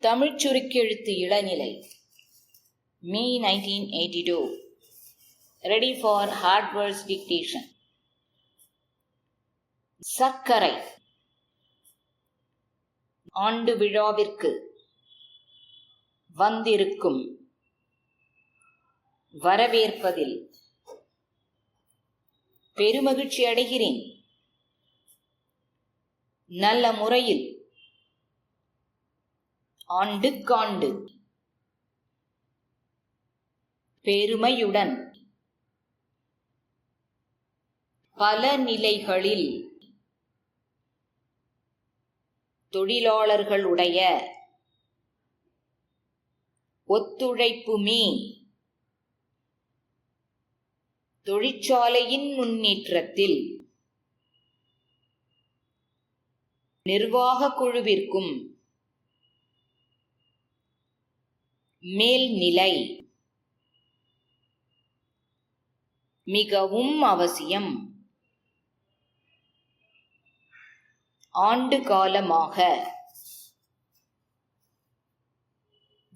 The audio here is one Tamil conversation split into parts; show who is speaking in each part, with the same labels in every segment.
Speaker 1: தமிழ் சுருக்கெழுத்து இளநிலை. May nineteen eighty two ready for hardwares dictation சர்க்கரை. ஆண்டு விழாவிற்கு வந்திருக்கும். வரவேற்பதில் பெருமகிழ்ச்சி அடைகிறேன். நல்ல முறையில் ஆண்டுக்காண்டு. பெருமையுடன். பல நிலைகளில். தொழிலாளர்களுடைய. ஒத்துழைப்புமே. தொழிற்சாலையின் முன்னேற்றத்தில். நிர்வாக குழுவிற்கும். மேல்நிலை. மிகவும் அவசியம். ஆண்டு காலமாக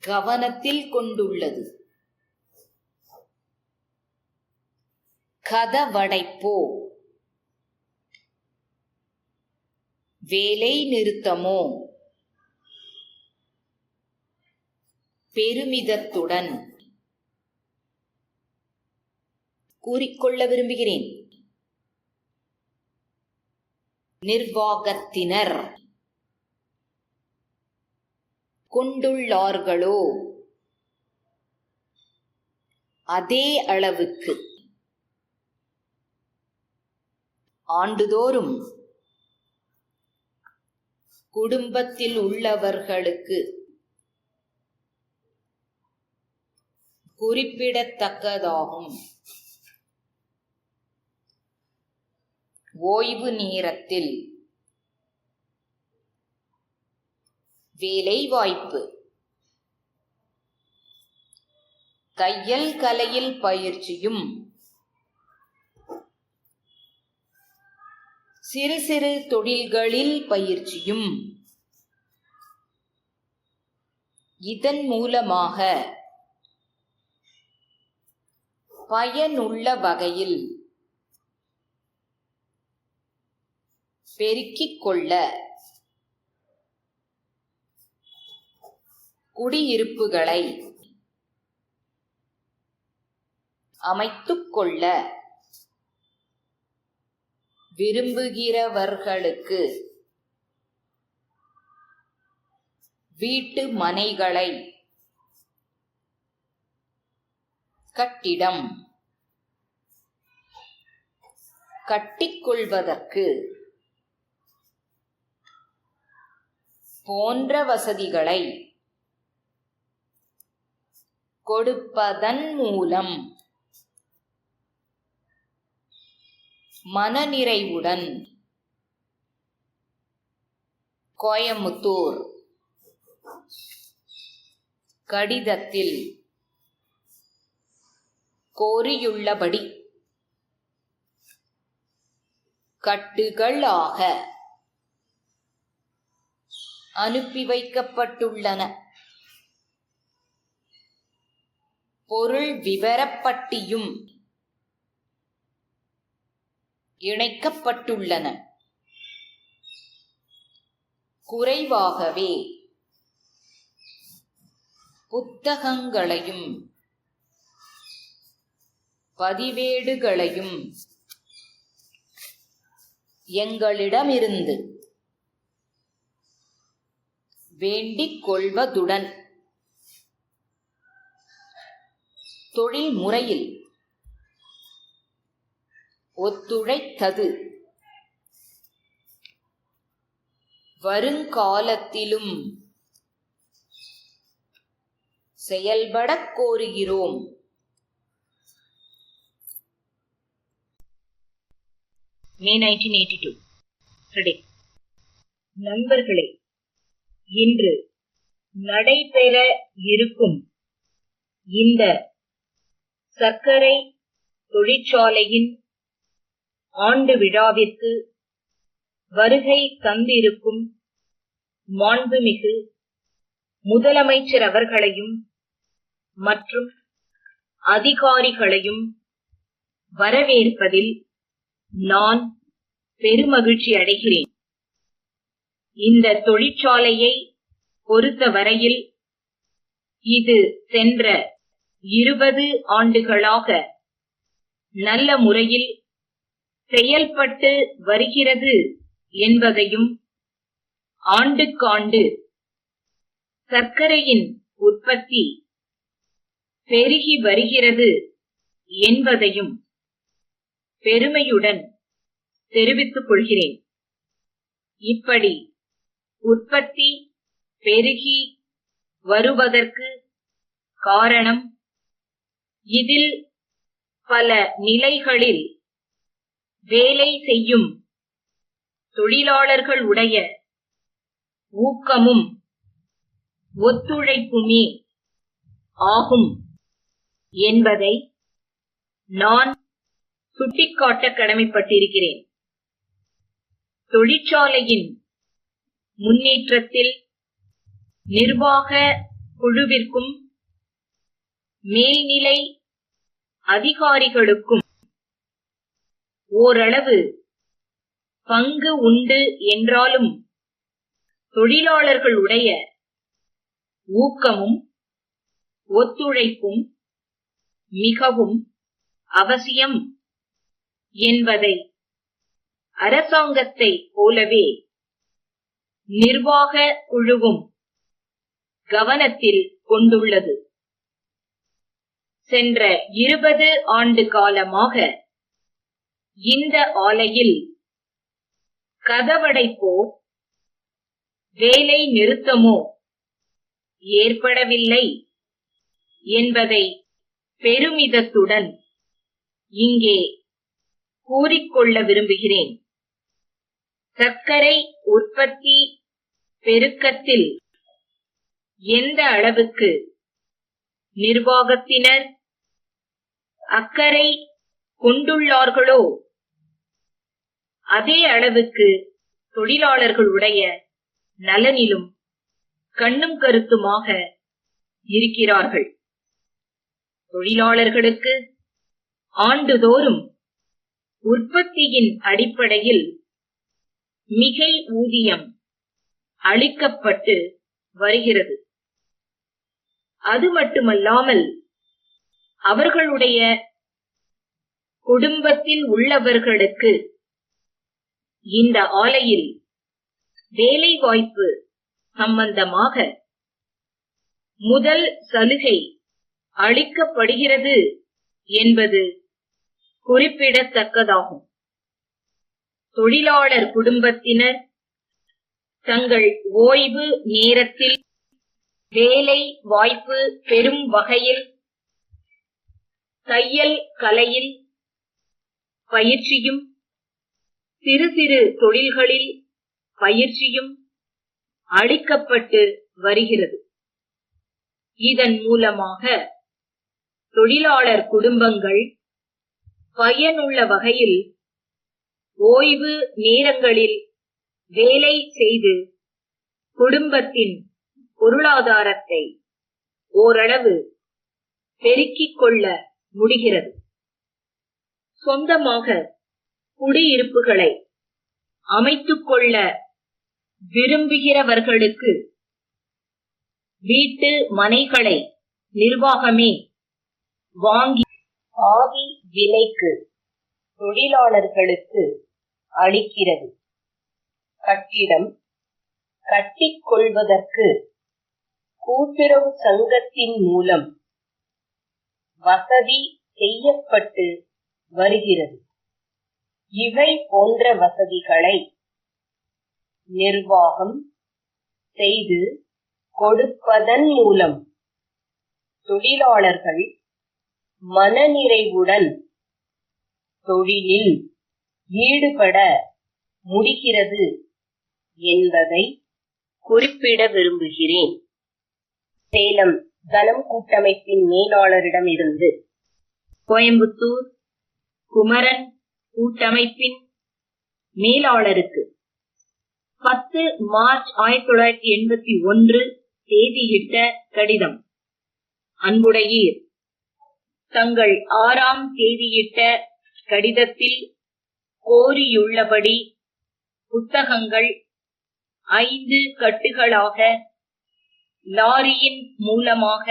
Speaker 1: கவனத்தில் கொண்டுள்ளது. கதவடைப்போ. வேலை நிறுத்தமோ. பெருமிதத்துடன். கூறிக்கொள்ள விரும்புகிறேன். நிர்வாகத்தினர் கொண்டுள்ளார்களோ? அதே அளவுக்கு. ஆண்டுதோறும் குடும்பத்தில் உள்ளவர்களுக்கு குறிப்பிடத்தக்கதாகும். ஓய்வு நேரத்தில் வேலை வாய்ப்பு தையல் கலையில் பயிற்சியும். சிறு சிறு தொழில்களில் பயிற்சியும். இதன் மூலமாக பயனுள்ள வகையில் பெருக்கிக் கொள்ள குடியிருப்புகளை அமைத்துக் கொள்ள விரும்புகிறவர்களுக்கு வீட்டு மனைகளை கட்டிடம். கட்டிக்கொள்வதற்கு போன்ற வசதிகளை கொடுப்பதன் மூலம் மனநிறைவுடன் கோயமுத்தூர் கடிதத்தில் கோரியுள்ளபடி கட்டுகளாக அனுப்பி வைக்கப்பட்டுள்ளன. பொருள் விவரப்பட்டியும் இணைக்கப்பட்டுள்ளன. குறைவாகவே புத்தகங்களையும் பதிவேடுகளையும் எங்களிடமிருந்து வேண்டிக் கொள்வதுடன் தொழில் முறையில் ஒத்துழைத்தது. வருங்காலத்திலும் செயல்படக் கோருகிறோம்.
Speaker 2: மே நைன்டீன் எயிட்டி டூ நண்பர்களே இன்று நடைபெற இருக்கும் இந்த சர்க்கரை தொழிற்சாலையின் ஆண்டு விழாவிற்கு வருகை தந்திருக்கும் மாண்புமிகு
Speaker 1: முதலமைச்சர் அவர்களையும் மற்றும் அதிகாரிகளையும் வரவேற்பதில் நான் பெருமகிழ்ச்சி அடைகிறேன். இந்த தொழிற்சாலையை பொறுத்தவரையில் இது சென்ற இருபது ஆண்டுகளாக நல்ல முறையில் செயல்பட்டு வருகிறது என்பதையும் ஆண்டுக்காண்டு சர்க்கரையின் உற்பத்தி பெருகி வருகிறது என்பதையும் பெருமையுடன் தெரிவித்துக் கொள்கிறேன். இப்படி உற்பத்தி பெருகி வருவதற்கு காரணம் இதில் பல நிலைகளில் வேலை செய்யும் தொழிலாளர்கள் உடைய ஊக்கமும் ஒத்துழைப்புமே ஆகும் என்பதை நான் சுட்டிக்காட்ட கடமைப்பட்டிருக்கிறேன். தொழிற்சாலையின் முன்னேற்றத்தில் நிர்வாக குழுவிற்கும் மேல்நிலை அதிகாரிகளுக்கும் ஓரளவு பங்கு உண்டு என்றாலும் தொழிலாளர்களுடைய ஊக்கமும் ஒத்துழைப்பும் மிகவும் அவசியம். என்பதை அரசாங்கத்தை போலவே நிர்வாக குழுவும் கவனத்தில் கொண்டுள்ளது. சென்ற இருபது ஆண்டு காலமாக இந்த ஆலையில் கதவடைப்போ வேலை நிறுத்தமோ ஏற்படவில்லை என்பதை பெருமிதத்துடன் இங்கே கூறிக்கொள்ள விரும்புகிறேன். சர்க்கரை உற்பத்தி பெருக்கத்தில் எந்த அளவுக்கு நிர்வாகத்தினர் அக்கறை கொண்டுள்ளார்களோ அதே அளவுக்கு தொழிலாளர்களுடைய நலனிலும் கண்ணும் கருத்துமாக இருக்கிறார்கள். தொழிலாளர்களுக்கு ஆண்டுதோறும் உற்பத்தியின் அடிப்படையில் மிகை ஊதியம் அளிக்கப்பட்டு வருகிறது. அது மட்டுமல்லாமல் அவர்களுடைய குடும்பத்தில் உள்ளவர்களுக்கு இந்த ஆலையில் வேலை வாய்ப்பு சம்பந்தமாக முதல் சலுகை அளிக்கப்படுகிறது என்பது குறிப்பிடத்தக்கதாகும். தொழிலாளர் குடும்பத்தினர் தங்கள் ஓய்வு நேரத்தில் வேலை வாய்ப்பு பெறும் வகையில் தையல் கலையில் பயிற்சியும் சிறு சிறு தொழில்களில் பயிற்சியும் அளிக்கப்பட்டு வருகிறது. இதன் மூலமாக தொழிலாளர் குடும்பங்கள் பயனுள்ள வகையில் ஓய்வு நேரங்களில் வேலை செய்து குடும்பத்தின் பொருளாதாரத்தை ஓரளவு பெருக்கிக் கொள்ள முடிகிறது. சொந்தமாக குடியிருப்புகளை அமைத்துக் கொள்ள விரும்புகிறவர்களுக்கு வீட்டு மனைகளை நிர்வாகமே வாங்கி ஆவி விலைக்கு தொழிலாளர்களுக்கு அளிக்கிறது. கட்டிடம் கட்டிக்கொள்வதற்கு கூட்டுறவு சங்கத்தின் மூலம் வசதி செய்யப்பட்டு வருகிறது. இவை போன்ற வசதிகளை நிர்வாகம் செய்து கொடுப்பதன் மூலம் தொழிலாளர்கள் மனநிறைவுடன் தொழிலில் ஈடுபட முடிகிறது என்பதை குறிப்பிட விரும்புகிறேன். சேலம் தனம் கூட்டமைப்பின் மேலாளரிடம் இருந்து கோயம்புத்தூர் குமரன் கூட்டமைப்பின் மேலாளருக்கு பத்து மார்ச் ஆயிரத்தி தொள்ளாயிரத்தி எண்பத்தி ஒன்று தேதியிட்ட கடிதம். அன்புடையீர். தங்கள் ஆறாம் தேதியிட்ட கடிதத்தில் கோரியுள்ளபடி புத்தகங்கள் ஐந்து கட்டுகளாக லாரியின் மூலமாக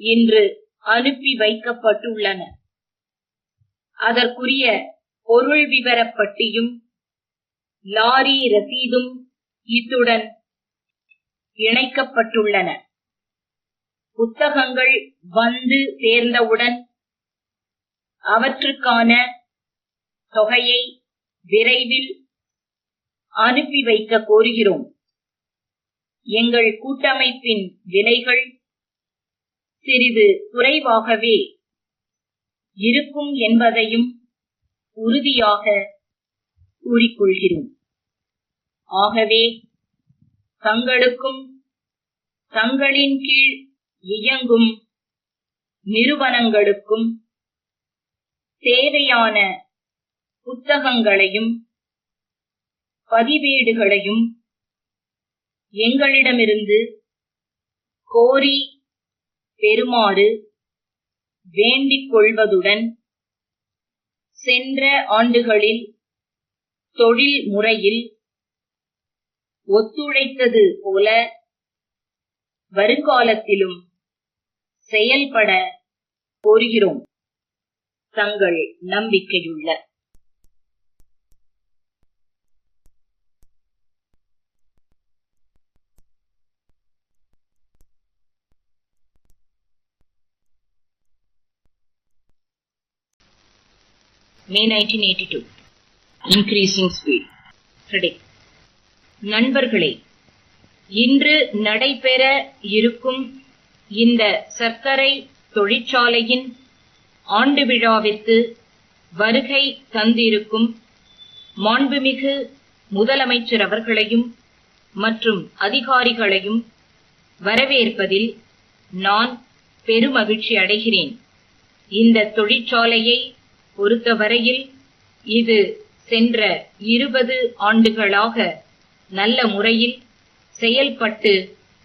Speaker 1: இன்று அனுப்பி வைக்கப்பட்டுள்ளன. அதற்குரிய பொருள் விவரப்பட்டியும் லாரி ரசீதும் இத்துடன் இணைக்கப்பட்டுள்ளன. புத்தகங்கள் வந்து சேர்ந்தவுடன் அவற்றுக்கான தொகையை விரைவில் அனுப்பி வைக்க கோருகிறோம். எங்கள் கூட்டமைப்பின் விலைகள் சிறிது குறைவாகவே இருக்கும் என்பதையும் உறுதியாக கூறிக்கொள்கிறோம். ஆகவே தங்களுக்கும் தங்களின் கீழ் இயங்கும் நிறுவனங்களுக்கும் தேவையான புத்தகங்களையும் பதிவேடுகளையும் எங்களிடமிருந்து கோரி பெறுமாறு வேண்டிக் கொள்வதுடன் சென்ற ஆண்டுகளில் தொழில் முறையில் ஒத்துழைத்தது போல வருங்காலத்திலும் செயல்பட கோருகிறோம் தங்கள் நம்பிக்கையுள்ள. May 1982 Increasing Speed. Predict. நண்பர்களே இன்று நடைபெற இருக்கும் இந்த சர்க்கரை தொழிற்சாலையின் ஆண்டு விழாவிற்கு வருகை தந்திருக்கும் மாண்புமிகு முதலமைச்சர் அவர்களையும் மற்றும் அதிகாரிகளையும் வரவேற்பதில் நான் பெருமகிழ்ச்சி அடைகிறேன். இந்த தொழிற்சாலையை பொறுத்தவரையில் இது சென்ற இருபது ஆண்டுகளாக நல்ல முறையில் செயல்பட்டு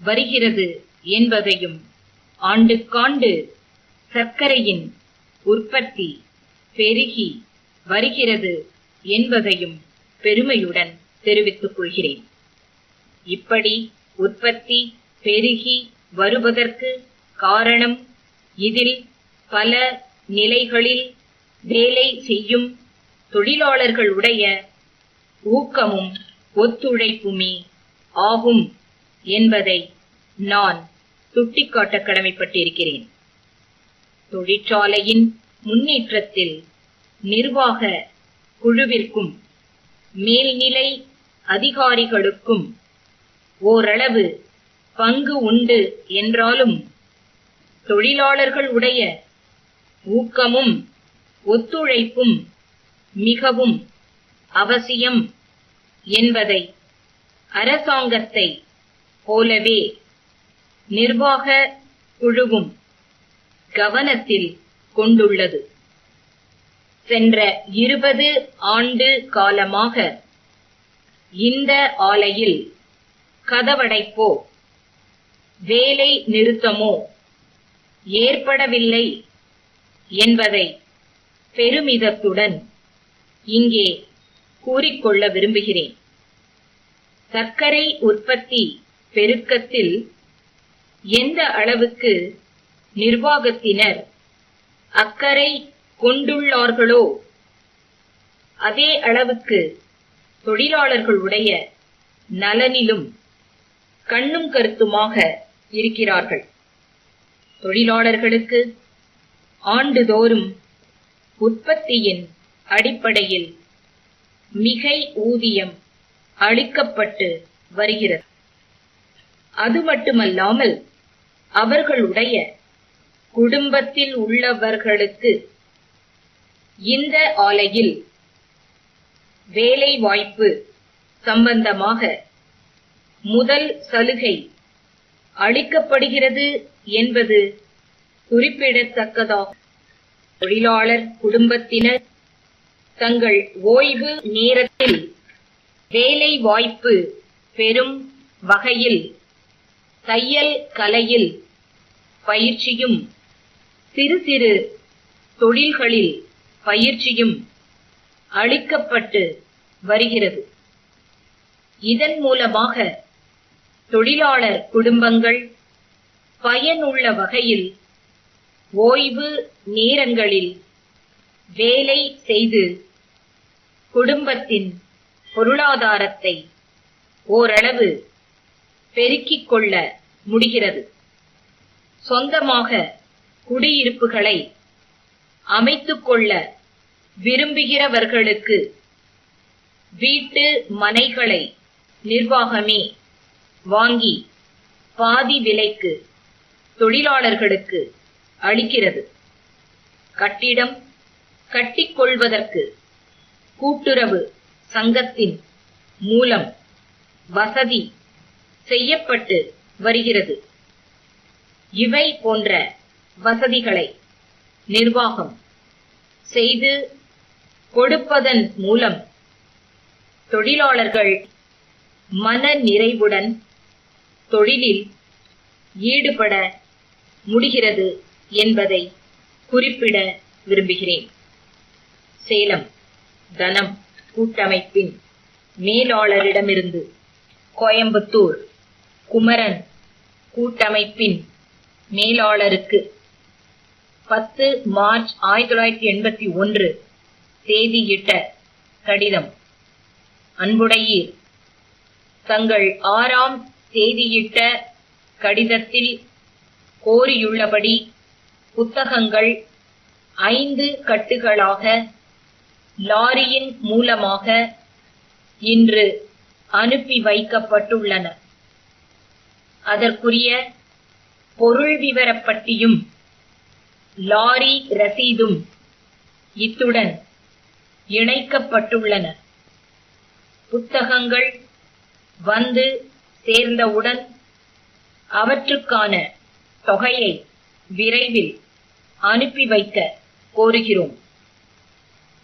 Speaker 1: வருகிறது என்பதையும் ஆண்டுக்காண்டு சர்க்கரையின் உற்பத்தி பெருகி வருகிறது என்பதையும் பெருமையுடன் தெரிவித்துக் கொள்கிறேன். இப்படி உற்பத்தி பெருகி வருவதற்கு காரணம் இதில் பல நிலைகளில் வேலை செய்யும் தொழிலாளர்களுடைய ஊக்கமும் ஒத்துழைப்புமே ஆகும் என்பதை நான் சுட்டிக்காட்ட கடமைப்பட்டிருக்கிறேன் தொழிற்சாலையின் முன்னேற்றத்தில் நிர்வாக குழுவிற்கும் மேல்நிலை அதிகாரிகளுக்கும் ஓரளவு பங்கு உண்டு என்றாலும் தொழிலாளர்களுடைய ஊக்கமும் ஒத்துழைப்பும் மிகவும் அவசியம் என்பதை அரசாங்கத்தை போலவே நிர்வாக குழுவும் கவனத்தில் கொண்டுள்ளது. சென்ற இருபது ஆண்டு காலமாக இந்த ஆலையில் கதவடைப்போ வேலை நிறுத்தமோ ஏற்படவில்லை என்பதை பெருமிதத்துடன் இங்கே கூறிக்கொள்ள விரும்புகிறேன். சர்க்கரை உற்பத்தி பெருக்கத்தில் எந்த அளவுக்கு நிர்வாகத்தினர் அக்கறை கொண்டுள்ளார்களோ அதே அளவுக்கு தொழிலாளர்களுடைய நலனிலும் கண்ணும் கருத்துமாக இருக்கிறார்கள். தொழிலாளர்களுக்கு ஆண்டுதோறும் உற்பத்தியின் அடிப்படையில் மிகை ஊதியம் அளிக்கப்பட்டு வருகிறது. அது மட்டுமல்லாமல் அவர்களுடைய குடும்பத்தில் உள்ளவர்களுக்கு இந்த ஆலையில் வேலை வாய்ப்பு சம்பந்தமாக முதல் சலுகை அளிக்கப்படுகிறது என்பது குறிப்பிடத்தக்கதாகும் தொழிலாளர் குடும்பத்தினர் தங்கள் ஓய்வு நேரத்தில் வேலை வாய்ப்பு பெறும் வகையில் தையல் கலையில் பயிற்சியும் சிறு சிறு தொழில்களில் பயிற்சியும் அளிக்கப்பட்டு வருகிறது. இதன் மூலமாக தொழிலாளர் குடும்பங்கள் பயனுள்ள வகையில் ஓய்வு நேரங்களில் வேலை செய்து குடும்பத்தின் பொருளாதாரத்தை ஓரளவு பெருக்கிக் கொள்ள முடிகிறது. சொந்தமாக குடியிருப்புகளை அமைத்துக் கொள்ள விரும்புகிறவர்களுக்கு வீட்டு மனைகளை நிர்வாகமே வாங்கி பாதி விலைக்கு தொழிலாளர்களுக்கு அளிக்கிறது. கட்டிடம் கட்டிக்கொள்வதற்கு கூட்டுறவு சங்கத்தின் மூலம் வசதி செய்யப்பட்டு வருகிறது. இவை போன்ற வசதிகளை நிர்வாகம் செய்து கொடுப்பதன் மூலம் தொழிலாளர்கள் மன நிறைவுடன் தொழிலில் ஈடுபட முடிகிறது என்பதை குறிப்பிட விரும்புகிறேன். சேலம் தனம் கூட்டமைப்பின் மேலாளரிடமிருந்து கோயம்புத்தூர் குமரன் கூட்டமைப்பின் மேலாளருக்கு. பத்து மார்ச் ஆயிரத்தி தொள்ளாயிரத்தி எண்பத்தி ஒன்று தேதியிட்ட கடிதம். அன்புடையீர் தங்கள் ஆறாம் தேதியிட்ட கடிதத்தில் கோரியுள்ளபடி புத்தகங்கள் ஐந்து கட்டுகளாக லாரியின் மூலமாக இன்று அனுப்பி வைக்கப்பட்டுள்ளன. அதற்குரிய பொருள் விவரப்பட்டியும் லாரி ரசீதும் இத்துடன் இணைக்கப்பட்டுள்ளன. புத்தகங்கள் வந்து சேர்ந்தவுடன் அவற்றுக்கான தொகையை விரைவில் அனுப்பி வைக்க கோருகிறோம்.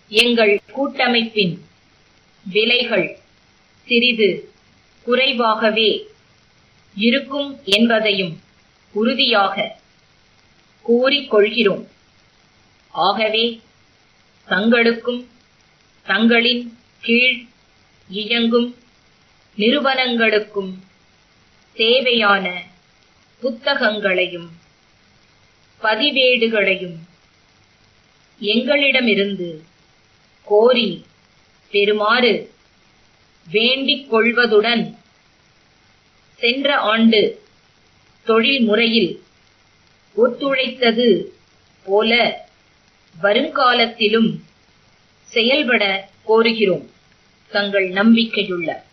Speaker 1: எங்கள் கூட்டமைப்பின் விலைகள் சிறிது குறைவாகவே இருக்கும் என்பதையும் உறுதியாக கூறிக்கொள்கிறோம் ஆகவே தங்களுக்கும் தங்களின் கீழ் இயங்கும் நிறுவனங்களுக்கும் தேவையான புத்தகங்களையும் பதிவேடுகளையும் எங்களிடமிருந்து கோரி பெறுமாறு வேண்டிக் கொள்வதுடன் சென்ற ஆண்டு தொழில் முறையில் ஒத்துழைத்தது போல வருங்காலத்திலும் செயல்பட கோருகிறோம். தங்கள் நம்பிக்கையுள்ள